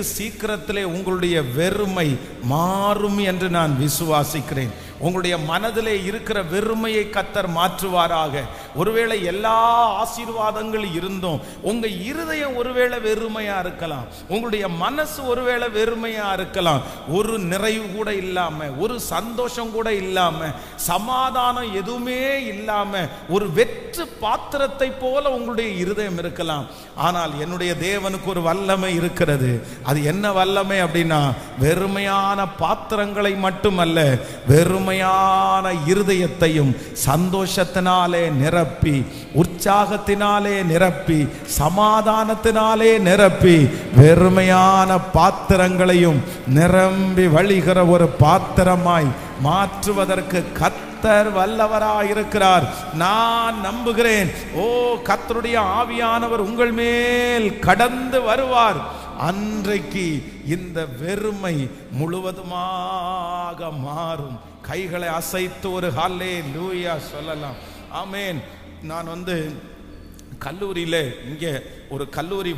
வெகு சீக்கிரத்திலே உங்களுடைய வெறுமை மாறும் என்று நான் விசுவாசிக்கிறேன். உங்களுடைய மனதிலே இருக்கிற வெறுமையை கத்தர் மாற்றுவாராக. ஒருவேளை எல்லா ஆசீர்வாதங்கள் இருந்தும் உங்க இருதயம் ஒருவேளை வெறுமையா இருக்கலாம். உங்களுடைய மனசு ஒருவேளை வெறுமையா இருக்கலாம். ஒரு நிறைவு கூட இல்லாம ஒரு சந்தோஷம் கூட இல்லாம சமாதானம் எதுவுமே இல்லாம ஒரு வெற்றி பாத்திரத்தை போல உங்களுடைய இருதயம் இருக்கலாம். ஆனால் என்னுடைய தேவனுக்கு ஒரு வல்லமை இருக்கிறது. அது என்ன வல்லமை அப்படின்னா வெறுமையான பாத்திரங்களை மட்டுமல்ல வெறுமையான இருதயத்தையும் சந்தோஷத்தினாலே நிரப்பி உற்சாகத்தினாலே நிரப்பி சமாதானத்தினாலே நிரப்பி வெறுமையான பாத்திரங்களையும் நிரம்பி வழிகிற ஒரு பாத்திரமாய் மாற்றுவதற்கு கத்தர் வல்லவராயிருக்கிறார். நான் நம்புகிறேன். ஓ கத்தருடைய ஆவியானவர் உங்கள் மேல் கடந்து வருவார். அன்றைக்கு இந்த வெறுமை முழுவதுமாக மாறும். கைகளை அசைத்து ஒரு ஹல்லே லூயா சொல்லலாம். ஆமேன் நான் வந்து கல்லூரியில் இங்கே ஒரு கல்லூரி